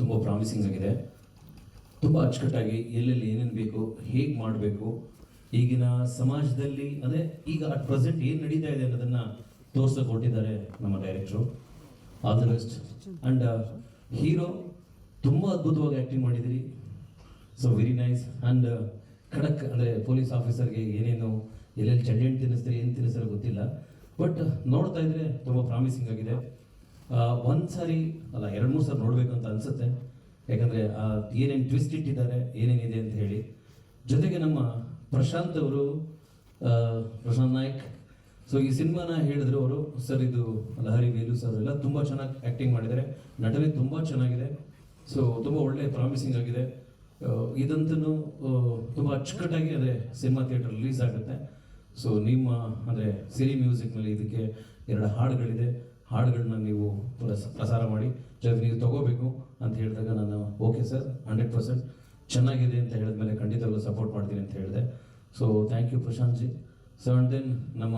ತುಂಬ ಪ್ರಾಮಿಸಿಂಗ್ ಆಗಿದೆ. ತುಂಬ ಅಚ್ಚುಕಟ್ಟಾಗಿ ಎಲ್ಲೆಲ್ಲಿ ಏನೇನು ಬೇಕು, ಹೇಗೆ ಮಾಡಬೇಕು, ಈಗಿನ ಸಮಾಜದಲ್ಲಿ ಅದೇ ಈಗ ಅಟ್ ಪ್ರೆಸೆಂಟ್ ಏನು ನಡೀತಾ ಇದೆ ಅನ್ನೋದನ್ನು ತೋರ್ಸಕ್ಕೆ ಹೊರಟಿದ್ದಾರೆ ನಮ್ಮ director the best and hero ತುಂಬ ಅದ್ಭುತವಾಗಿ ಆ್ಯಕ್ಟಿಂಗ್ ಮಾಡಿದಿರಿ ಸೊ ವೆರಿ ನೈಸ್ ಆ್ಯಂಡ್ ಖಡಕ್, ಅಂದರೆ ಪೊಲೀಸ್ ಆಫೀಸರ್ಗೆ ಏನೇನು, ಎಲ್ಲೆಲ್ಲಿ ಚಂಡೆಣ್ಣು ತಿನ್ನಿಸ್ತಾರೆ, ಏನು ತಿನ್ನಿಸ್ತಾರೆ ಗೊತ್ತಿಲ್ಲ. ಬಟ್ ನೋಡ್ತಾ ಇದ್ರೆ ತುಂಬ ಪ್ರಾಮಿಸಿಂಗ್ ಆಗಿದೆ. ಒಂದು ಸಾರಿ ಅಲ್ಲ, ಎರಡು ಮೂರು ಸಾರಿ ನೋಡಬೇಕು ಅಂತ ಅನಿಸುತ್ತೆ. ಯಾಕಂದರೆ ಏನೇನು ಟ್ವಿಸ್ಟ್ ಇಟ್ಟಿದ್ದಾರೆ, ಏನೇನಿದೆ ಅಂತ ಹೇಳಿ. ಜೊತೆಗೆ ನಮ್ಮ ಪ್ರಶಾಂತ್ ಅವರು ಪ್ರಶಾಂತ್ ನಾಯ್ಕ್. ಸೊ ಈ ಸಿನಿಮಾನ ಹೇಳಿದ್ರು ಅವರು, ಸರ್, ಇದು ಲಹರಿ ವೇಲು ಸರ್ ಎಲ್ಲ ತುಂಬ ಚೆನ್ನಾಗಿ ಆ್ಯಕ್ಟಿಂಗ್ ಮಾಡಿದ್ದಾರೆ. ನಟನೆ ತುಂಬ ಚೆನ್ನಾಗಿದೆ. ಸೊ ತುಂಬ ಒಳ್ಳೆ ಪ್ರಾಮಿಸಿಂಗ್ ಆಗಿದೆ. ಇದಂತೂ ತುಂಬ ಅಚ್ಚುಕಟ್ಟಾಗಿ ಅದೇ ಸಿನಿಮಾ ಥಿಯೇಟರ್ ರಿಲೀಸ್ ಆಗುತ್ತೆ. ಸೊ ನಿಮ್ಮ, ಅಂದರೆ ಸಿರಿ ಮ್ಯೂಸಿಕ್ನಲ್ಲಿ ಇದಕ್ಕೆ ಎರಡು ಹಾಡುಗಳಿದೆ. ಹಾಡುಗಳನ್ನ ನೀವು ಪ್ರಸ- ಪ್ರಸಾರ ಮಾಡಿ, ಜೊತೆಗೆ ನೀವು ತಗೋಬೇಕು ಅಂತ ಹೇಳಿದಾಗ ನಾನು ಓಕೆ ಸರ್, ಹಂಡ್ರೆಡ್ ಪರ್ಸೆಂಟ್ ಚೆನ್ನಾಗಿದೆ ಅಂತ ಹೇಳಿದ್ಮೇಲೆ ಖಂಡಿತವಾಗ್ಲೂ ಸಪೋರ್ಟ್ ಮಾಡ್ತೀನಿ ಅಂತ ಹೇಳಿದೆ. So thank you Prashanth ji. So and then ನಮ್ಮ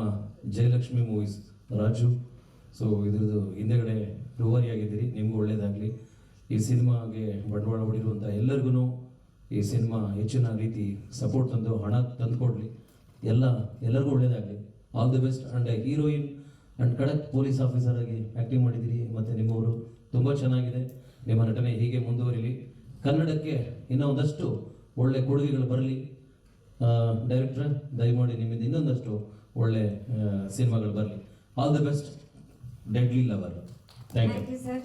ಜಯಲಕ್ಷ್ಮಿ ಮೂವೀಸ್ ರಾಜು. ಸೊ ಇದ್ರದ್ದು ಹಿಂದೆಗಡೆ ರೂವಾರಿ ಆಗಿದ್ದೀರಿ, ನಿಮಗೂ ಒಳ್ಳೇದಾಗಲಿ. ಈ ಸಿನಿಮಾಗೆ ಬಂಡವಾಳ ಹೊಡಿರುವಂಥ ಎಲ್ಲರಿಗೂ ಈ ಸಿನಿಮಾ ಹೆಚ್ಚಿನ ರೀತಿ ಸಪೋರ್ಟ್ ತಂದು ಹಣ ತಂದುಕೊಡ್ಲಿ. ಎಲ್ಲ, ಎಲ್ಲರಿಗೂ ಒಳ್ಳೇದಾಗಲಿ. All the best and heroine and ಖಡಕ್ ಪೊಲೀಸ್ ಆಫೀಸರ್ ಆಗಿ ಆ್ಯಕ್ಟಿಂಗ್ ಮಾಡಿದ್ದೀರಿ. ಮತ್ತು ನಿಮ್ಮವರು ತುಂಬ ಚೆನ್ನಾಗಿದೆ. ನಿಮ್ಮ ನಟನೆ ಹೀಗೆ ಮುಂದುವರಿಲಿ. ಕನ್ನಡಕ್ಕೆ ಇನ್ನೂ ಒಂದಷ್ಟು ಒಳ್ಳೆ ಕೊಡುಗೆಗಳು ಬರಲಿ. ಡೈರೆಕ್ಟ್ರೆ ದಯಮಾಡಿ ನಿಮ್ಮಿಂದ ಇನ್ನೊಂದಷ್ಟು ಒಳ್ಳೆ ಸಿನಿಮಾಗಳು ಬರಲಿ. All the best deadly lover thank you thank you sir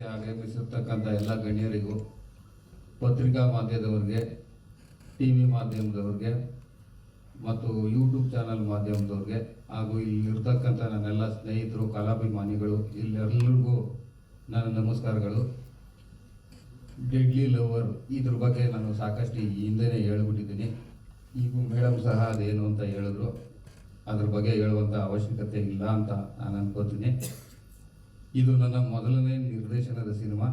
ಆಗಮಿಸಿರ್ತಕ್ಕಂಥ ಎಲ್ಲ ಗಣ್ಯರಿಗೂ ಪತ್ರಿಕಾ ಮಾಧ್ಯಮದವ್ರಿಗೆ ಟಿ ವಿ ಮಾಧ್ಯಮದವ್ರಿಗೆ ಮತ್ತು ಯೂಟ್ಯೂಬ್ ಚಾನಲ್ ಮಾಧ್ಯಮದವ್ರಿಗೆ ಹಾಗೂ ಇಲ್ಲಿರ್ತಕ್ಕಂಥ ನನ್ನೆಲ್ಲ ಸ್ನೇಹಿತರು, ಕಲಾಭಿಮಾನಿಗಳು ಇಲ್ಲೆಲ್ಲರಿಗೂ ನನ್ನ ನಮಸ್ಕಾರಗಳು. ಡೆಡ್ಲಿ ಲವರ್ ಇದ್ರ ಬಗ್ಗೆ ನಾನು ಸಾಕಷ್ಟು ಹಿಂದೆನೇ ಹೇಳ್ಬಿಟ್ಟಿದ್ದೀನಿ. ಈಗ ಮೇಡಮ್ ಸಹ ಅದೇನು ಅಂತ ಹೇಳಿದ್ರು. ಅದ್ರ ಬಗ್ಗೆ ಹೇಳುವಂಥ ಅವಶ್ಯಕತೆ ಇಲ್ಲ ಅಂತ ನಾನು ಅನ್ಕೋತೀನಿ. ಇದು ನನ್ನ ಮೊದಲನೇ ನಿರ್ದೇಶನದ ಸಿನಿಮಾ.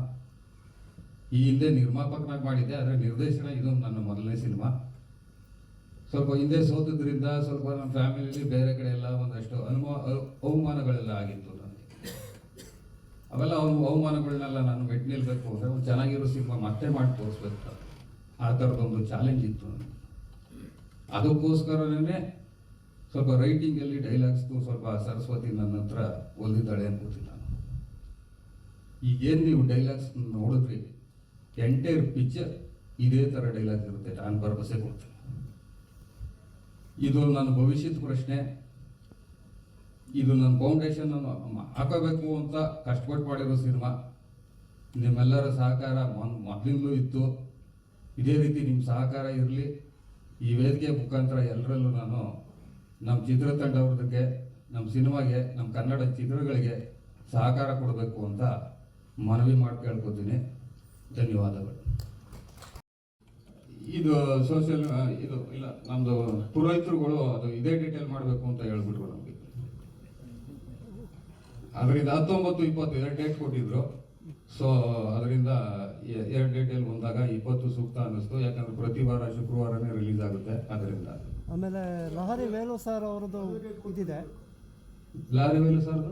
ಈ ಹಿಂದೆ ನಿರ್ಮಾಪಕನಾಗಿ ಮಾಡಿದ್ದೆ, ಆದರೆ ನಿರ್ದೇಶನ ಇದು ನನ್ನ ಮೊದಲನೇ ಸಿನಿಮಾ. ಸ್ವಲ್ಪ ಹಿಂದೆ ಸೋತದ್ರಿಂದ ಸ್ವಲ್ಪ ನಮ್ಮ ಫ್ಯಾಮಿಲಿಲಿ ಬೇರೆ ಕಡೆ ಎಲ್ಲ ಒಂದಷ್ಟು ಅನುಮ ಅವಮಾನಗಳೆಲ್ಲ ಆಗಿತ್ತು ನನಗೆ. ಅವೆಲ್ಲ ಅವು ಅವಮಾನಗಳನ್ನೆಲ್ಲ ನಾನು ಮೆಟ್ ನಿಲ್ಬೇಕು ಅಂದರೆ ಒಂದು ಚೆನ್ನಾಗಿರೋ ಸಿನಿಮಾ ಮತ್ತೆ ಮಾಡಿ ತೋರಿಸ್ಬೇಕು. ಆ ಥರದೊಂದು ಚಾಲೆಂಜ್ ಇತ್ತು ನನಗೆ. ಅದಕ್ಕೋಸ್ಕರನೇ ಸ್ವಲ್ಪ ರೈಟಿಂಗಲ್ಲಿ ಡೈಲಾಗ್ಸ್ದು ಸ್ವಲ್ಪ ಸರಸ್ವತಿ ನನ್ನ ಹತ್ರ ಒಲ್ದಿದ್ದಾಳೆ ಅನ್ಕೋತೀನಿ ನಾನು. ಈಗೇನು ನೀವು ಡೈಲಾಗ್ಸ್ ನೋಡಿದ್ರಿ? ಎಂಟೈರ್ ಪಿಕ್ಚರ್ ಇದೇ ಥರ ಡೈಲಾಗ್ಸ್ ಇರುತ್ತೆ. ನಾನು ಭರವಸೆ ಕೊಡ್ತೀನಿ. ಇದು ನನ್ನ ಭವಿಷ್ಯದ ಪ್ರಶ್ನೆ. ಇದು ನನ್ನ ಫೌಂಡೇಶನ್ ಹಾಕೋಬೇಕು ಅಂತ ಕಷ್ಟಪಟ್ಟು ಮಾಡಿರೋ ಸಿನಿಮಾ. ನಿಮ್ಮೆಲ್ಲರ ಸಹಕಾರ ಮೊದಲಿಂದಲೂ ಇತ್ತು. ಇದೇ ರೀತಿ ನಿಮ್ಮ ಸಹಕಾರ ಇರಲಿ. ಈ ವೇದಿಕೆ ಮುಖಾಂತರ ಎಲ್ಲರಲ್ಲೂ ನಾನು ನಮ್ಮ ಚಿತ್ರತಂಡವ್ರದಕ್ಕೆ ನಮ್ಮ ಸಿನಿಮಾಗೆ ನಮ್ಮ ಕನ್ನಡ ಚಿತ್ರಗಳಿಗೆ ಸಹಕಾರ ಕೊಡಬೇಕು ಅಂತ ಮನವಿ ಮಾಡಿ ಕೇಳ್ಕೊತೀನಿ ಧನ್ಯವಾದಗಳು. ಇದು ಸೋಷಿಯಲ್ ಇದು ಇಲ್ಲ ನಮ್ಮದು ಪುರೋಹಿತರುಗಳು ಅದು ಇದೇ ಡೀಟೇಲ್ ಮಾಡಬೇಕು ಅಂತ ಹೇಳ್ಬಿಟ್ರು ನಮಗೆ. ಅದರಿಂದ ಹತ್ತೊಂಬತ್ತು ಇಪ್ಪತ್ತು ಎರಡು ಡೇಟ್ ಕೊಟ್ಟಿದ್ರು. ಸೊ ಅದರಿಂದ ಎರಡು ಡೇಟಲ್ಲಿ ಬಂದಾಗ ಇಪ್ಪತ್ತು ಸೂಕ್ತ ಅನ್ನಿಸ್ತು. ಯಾಕಂದ್ರೆ ಪ್ರತಿ ವಾರ ಶುಕ್ರವಾರನೇ ರಿಲೀಸ್ ಆಗುತ್ತೆ ಅದರಿಂದ. ಆಮೇಲೆ ಲಹರಿ ವೇಲು ಸರ್ ಅವ್ರದ್ದು ಇದಿದೆ. ಲಹರಿ ವೇಲು ಸರ್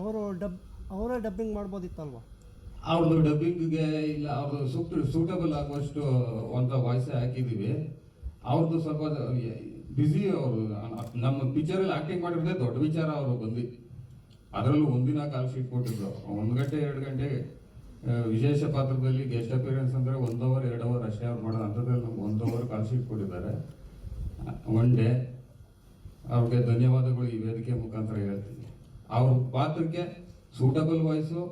ಅವರು ಡಬ್ ಅವರೇ ಡಬ್ಬಿಂಗ್ ಮಾಡ್ಬೋದಿತ್ತಲ್ವಾ? ಅವ್ರದ್ದು ಡಬ್ಬಿಂಗ್ಗೆ ಇಲ್ಲ ಅವ್ರದ್ದು ಸೂಕ್ತ ಸೂಟಬಲ್ ಆಗುವಷ್ಟು ಅಂತ ವಾಯ್ಸೇ ಹಾಕಿದ್ದೀವಿ ಅವ್ರದ್ದು ಸ್ವಲ್ಪ ಬ್ಯುಸಿ ಅವರು, ನಮ್ಮ ಪಿಕ್ಚರಲ್ಲಿ ಆಕ್ಟಿಂಗ್ ಮಾಡಿರೋದೇ ದೊಡ್ಡ ವಿಚಾರ ಅವರು ಬಂದು. ಅದರಲ್ಲೂ ಒಂದಿನ ಕಾಲ್ ಶೀಟ್ ಕೊಟ್ಟಿದ್ರು. ಒಂದು ಗಂಟೆ, ಎರಡು ಗಂಟೆ ವಿಶೇಷ ಪಾತ್ರದಲ್ಲಿ ಗೆಸ್ಟ್ ಅಪಿಯರೆನ್ಸ್ ಅಂದರೆ ಒಂದು ಅವರ್ ಎರಡು ಅವರ್ ಅಷ್ಟೇ ಅವ್ರು ಮಾಡೋದು. ಅಂಥದ್ರಲ್ಲಿ ನಮ್ಗೆ ಒಂದು ಅವರ್ ಕಾಲ್ ಶೀಟ್ ಕೊಟ್ಟಿದ್ದಾರೆ. ಒನ್ ಡೇ ಅವ್ರಿಗೆ ಧನ್ಯವಾದಗಳು ಈ ವೇದಿಕೆ ಮುಖಾಂತರ ಹೇಳ್ತೀನಿ. ಅವ್ರ ಪಾತ್ರಕ್ಕೆ ಸೂಟಬಲ್ ವಾಯ್ಸು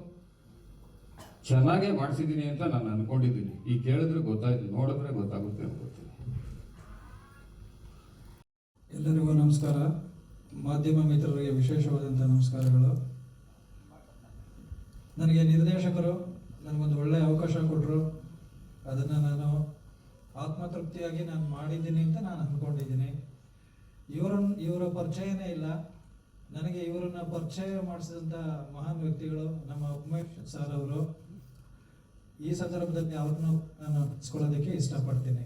ಚೆನ್ನಾಗೇ ಮಾಡಿಸಿದ್ದೀನಿ ಅಂತ ನಾನು ಅನ್ಕೊಂಡಿದ್ದೀನಿ. ಈಗ ಕೇಳಿದ್ರೆ ಗೊತ್ತಾಯ್ತು, ನೋಡಿದ್ರೆ ಗೊತ್ತಾಗುತ್ತೆ ಎಲ್ಲರಿಗೂ ನಮಸ್ಕಾರ. ಮಾಧ್ಯಮ ಮಿತ್ರರಿಗೆ ವಿಶೇಷವಾದಂಥ ನಮಸ್ಕಾರಗಳು. ನನಗೆ ನಿರ್ದೇಶಕರು ನನಗೊಂದು ಒಳ್ಳೆಯ ಅವಕಾಶ ಕೊಟ್ಟರು ಅದನ್ನು ನಾನು ಆತ್ಮತೃಪ್ತಿಯಾಗಿ ನಾನು ಮಾಡಿದ್ದೀನಿ ಅಂತ ನಾನು ಅಂದ್ಕೊಂಡಿದ್ದೀನಿ ಇವರನ್ನು ಇವರ ಪರಿಚಯನೇ ಇಲ್ಲ. ನನಗೆ ಇವರನ್ನ ಪರಿಚಯ ಮಾಡಿಸಿದಂಥ ಮಹಾನ್ ವ್ಯಕ್ತಿಗಳು ನಮ್ಮ ಉಮೇಶ್ ಸರ್ ಅವರು. ಈ ಸಂದರ್ಭದಲ್ಲಿ ಅವ್ರನ್ನು ನಾನು ಹಂಚ್ಕೊಳ್ಳೋದಕ್ಕೆ ಇಷ್ಟಪಡ್ತೀನಿ.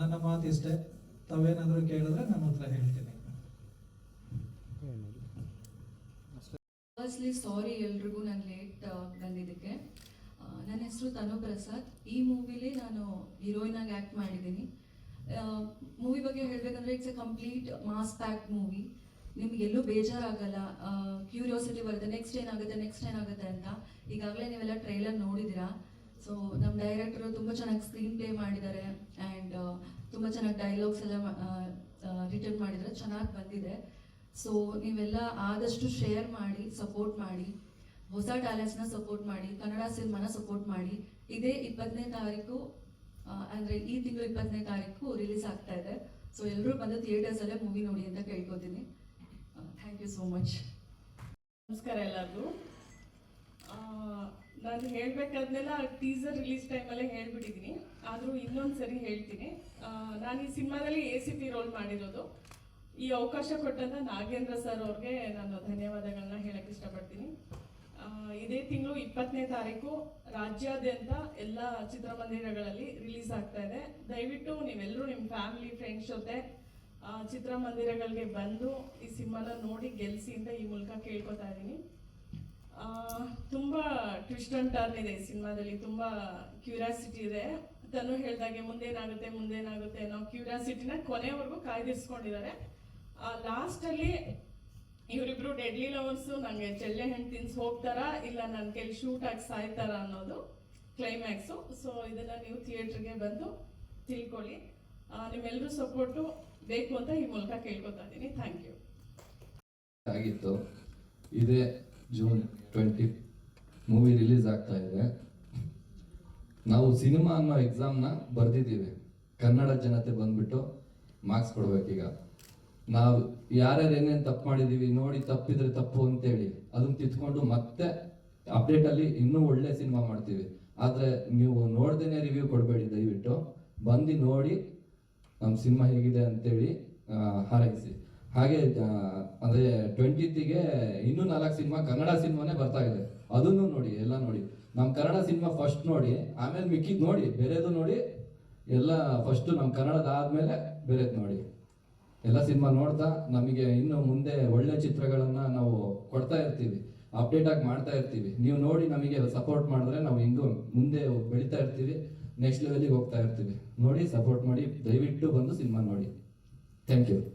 ನನ್ನ ಮಾತು ಇಷ್ಟೇ. ತಾವೇನಾದರೂ ಕೇಳಿದ್ರೆ ನಾನು ಉತ್ತರ ಹೇಳ್ತೀನಿ. ಫಸ್ಟ್ಲಿ ಸಾರಿ ಎಲ್ರಿಗೂ ನಾನು ಲೇಟ್ ಬಂದಿದ್ದಕ್ಕೆ. ನನ್ನ ಹೆಸರು ತನು ಪ್ರಸಾದ್. ಈ ಮೂವಿಲಿ ನಾನು ಹೀರೋಯಿನ್ ಆಗಿ ಆಕ್ಟ್ ಮಾಡಿದ್ದೀನಿ. ಮೂವಿ ಬಗ್ಗೆ ಹೇಳಬೇಕಂದ್ರೆ it's a complete mass pack movie ನಿಮ್ಗೆ ಎಲ್ಲೂ ಬೇಜಾರಾಗಲ್ಲ ಕ್ಯೂರಿಯಾಸಿಟಿ ಬರುತ್ತೆ. ನೆಕ್ಸ್ಟ್ ಏನಾಗುತ್ತೆ? ನೆಕ್ಸ್ಟ್ ಏನಾಗುತ್ತೆ ಅಂತ. ಈಗಾಗಲೇ ನೀವೆಲ್ಲ ಟ್ರೈಲರ್ ನೋಡಿದ್ದೀರಾ? ಸೊ ನಮ್ಮ ಡೈರೆಕ್ಟರು ತುಂಬ ಚೆನ್ನಾಗಿ ಸ್ಕ್ರೀನ್ ಪ್ಲೇ ಮಾಡಿದ್ದಾರೆ ಆ್ಯಂಡ್ ತುಂಬ ಚೆನ್ನಾಗಿ ಡೈಲಾಗ್ಸ್ ಎಲ್ಲ ರಿಟರ್ನ್ ಮಾಡಿದ್ದಾರೆ. ಚೆನ್ನಾಗಿ ಬಂದಿದೆ. ಸೊ ನೀವೆಲ್ಲ ಆದಷ್ಟು ಶೇರ್ ಮಾಡಿ ಸಪೋರ್ಟ್ ಮಾಡಿ, ಹೊಸ ಟ್ಯಾಲೆಂಟ್ಸ್ನ ಸಪೋರ್ಟ್ ಮಾಡಿ, ಕನ್ನಡ ಸಿನಿಮಾನ ಸಪೋರ್ಟ್ ಮಾಡಿ, ಇದೇ ಇಪ್ಪತ್ತನೇ ತಾರೀಕು ಅಂದ್ರೆ ಈ ತಿಂಗಳು ಇಪ್ಪತ್ತನೇ ತಾರೀಕು ರಿಲೀಸ್ ಆಗ್ತಾ ಇದೆ. ಸೊ ಎಲ್ಲರೂ ಬಂದು ಥಿಯೇಟರ್ಸಲ್ಲೇ ಮೂವಿ ನೋಡಿ ಅಂತ ಕೇಳ್ಕೊತೀನಿ. ಥ್ಯಾಂಕ್ ಯು ಸೋ ಮಚ್ ನಮಸ್ಕಾರ ಎಲ್ಲರಿಗೂ. ನಾನು ಹೇಳ್ಬೇಕಾದ್ನೆಲ್ಲ ಟೀಸರ್ ರಿಲೀಸ್ ಟೈಮಲ್ಲೇ ಹೇಳ್ಬಿಟ್ಟಿದ್ದೀನಿ ಆದರೂ ಇನ್ನೊಂದು ಸರಿ ಹೇಳ್ತೀನಿ. ನಾನು ಈ ಸಿನಿಮಾದಲ್ಲಿ ಎ ಸಿ ಪಿ ರೋಲ್ ಮಾಡಿರೋದು. ಈ ಅವಕಾಶ ಕೊಟ್ಟಂತ ನಾಗೇಂದ್ರ ಸರ್ ಅವ್ರಿಗೆ ನಾನು ಧನ್ಯವಾದಗಳನ್ನ ಹೇಳಕ್ ಇಷ್ಟಪಡ್ತೀನಿ. ಇದೇ ತಿಂಗಳು ಇಪ್ಪತ್ತನೇ ತಾರೀಕು ರಾಜ್ಯಾದ್ಯಂತ ಎಲ್ಲ ಚಿತ್ರಮಂದಿರಗಳಲ್ಲಿ ರಿಲೀಸ್ ಆಗ್ತಾ ಇದೆ. ದಯವಿಟ್ಟು ನೀವೆಲ್ಲರೂ ನಿಮ್ಮ ಫ್ಯಾಮಿಲಿ ಫ್ರೆಂಡ್ಸ್ ಜೊತೆ ಚಿತ್ರಮಂದಿರಗಳಿಗೆ ಬಂದು ಈ ಸಿನಿಮಾನ ನೋಡಿ ಗೆಲ್ಸಿ ಅಂತ ಈ ಮೂಲಕ ಕೇಳ್ಕೊತಾ ಇದ್ದೀನಿ ತುಂಬ ಟ್ವಿಸ್ಟ್ ಅಂಡ್ ಟರ್ನ್ ಇದೆ ಈ ಸಿನಿಮಾದಲ್ಲಿ, ತುಂಬಾ ಕ್ಯೂರಿಯಾಸಿಟಿ ಇದೆ. ತನು ಹೇಳ್ದಾಗೆ ಮುಂದೇನಾಗುತ್ತೆ ಮುಂದೇನಾಗುತ್ತೆ ಅನ್ನೋ ಕ್ಯೂರಿಯಾಸಿಟಿನ ಕೊನೆವರೆಗೂ ಕಾಯ್ದಿರಿಸ್ಕೊಂಡಿದ್ದಾರೆ. ಲಾಸ್ಟ್ ಅಲ್ಲಿ ಇವರಿಬ್ರು ಡೆಡ್ಲಿ ಲವರ್ಸ್ ನನಗೆ ಚೆಳ್ಳೆ ಹೆಣ್ಣು ತಿನ್ಸ್ ಹೋಗ್ತಾರಾ, ಇಲ್ಲ ನನ್ನ ಕೈಲಿ ಶೂಟ್ ಆಗಿ ಸಾಯ್ತಾರ ಅನ್ನೋದು ಕ್ಲೈಮ್ಯಾಕ್ಸು ಸೊ ಇದನ್ನ ನೀವು ಥಿಯೇಟ್ರಿಗೆ ಬಂದು ತಿಳ್ಕೊಳ್ಳಿ. ನಿಮ್ಮೆಲ್ಲರೂ ಸಪೋರ್ಟು ಬೇಕು ಈ ಮೂಲಕ ಕೇಳ್ಕೊತಾ ಥ್ಯಾಂಕ್ ಯು ಆಗಿತ್ತು. ಇದೇ ಜೂನ್ ಟ್ವೆಂಟಿ ಮೂವಿ ರಿಲೀಸ್ ಆಗ್ತಾ ಇದೆ. ನಾವು ಸಿನಿಮಾ ಅನ್ನೋ ಎಕ್ಸಾಮ್ನ ಬರೆದಿದ್ದೀವಿ. ಕನ್ನಡ ಜನತೆ ಬಂದ್ಬಿಟ್ಟು ಮಾರ್ಕ್ಸ್ ಕೊಡ್ಬೇಕೀಗ. ನಾವು ಯಾರ್ಯಾರು ಏನೇನು ತಪ್ಪು ಮಾಡಿದ್ದೀವಿ ನೋಡಿ ತಪ್ಪಿದ್ರೆ ತಪ್ಪು ಅಂತೇಳಿ ಅದನ್ನ ತಿದ್ಕೊಂಡು ಮತ್ತೆ ಅಪ್ಡೇಟಲ್ಲಿ ಇನ್ನೂ ಒಳ್ಳೆ ಸಿನಿಮಾ ಮಾಡ್ತೀವಿ. ಆದರೆ ನೀವು ನೋಡ್ದೇನೆ ರಿವ್ಯೂ ಕೊಡಬೇಡಿ ದಯವಿಟ್ಟು. ಬಂದು ನೋಡಿ ನಮ್ಮ ಸಿನಿಮಾ ಹೇಗಿದೆ ಅಂತೇಳಿ ಹಾರೈಸಿ. ಹಾಗೆ ಅಂದರೆ ಟ್ವೆಂಟಿತ್ತಿಗೆ ಇನ್ನೂ ನಾಲ್ಕು ಸಿನಿಮಾ ಕನ್ನಡ ಸಿನಿಮಾನೇ ಬರ್ತಾ ಇದೆ. ಅದನ್ನು ನೋಡಿ, ಎಲ್ಲ ನೋಡಿ. ನಮ್ಮ ಕನ್ನಡ ಸಿನಿಮಾ ಫಸ್ಟ್ ನೋಡಿ, ಆಮೇಲೆ ಮಿಕ್ಕಿದ್ ನೋಡಿ, ಬೇರೆದು ನೋಡಿ, ಎಲ್ಲ ಫಸ್ಟು ನಮ್ಮ ಕನ್ನಡದ ಆದಮೇಲೆ ಬೇರೆದು ನೋಡಿ. ಎಲ್ಲ ಸಿನಿಮಾ ನೋಡ್ತಾ, ನಮಗೆ ಇನ್ನು ಮುಂದೆ ಒಳ್ಳೆ ಚಿತ್ರಗಳನ್ನು ನಾವು ಕೊಡ್ತಾ ಇರ್ತೀವಿ ಅಪ್ಡೇಟ್ ಆಗಿ ಮಾಡ್ತಾ ಇರ್ತೀವಿ. ನೀವು ನೋಡಿ ನಮಗೆ ಸಪೋರ್ಟ್ ಮಾಡಿದ್ರೆ ನಾವು ಹಿಂಗೂ ಮುಂದೆ ಬೆಳೀತಾ ಇರ್ತೀವಿ. ನೆಕ್ಸ್ಟ್ ಲೆವೆಲಿಗೆ ಹೋಗ್ತಾ ಇರ್ತೀವಿ. ನೋಡಿ ಸಪೋರ್ಟ್ ಮಾಡಿ ದಯವಿಟ್ಟು ಬಂದು ಸಿನಿಮಾ ನೋಡಿ. Thank you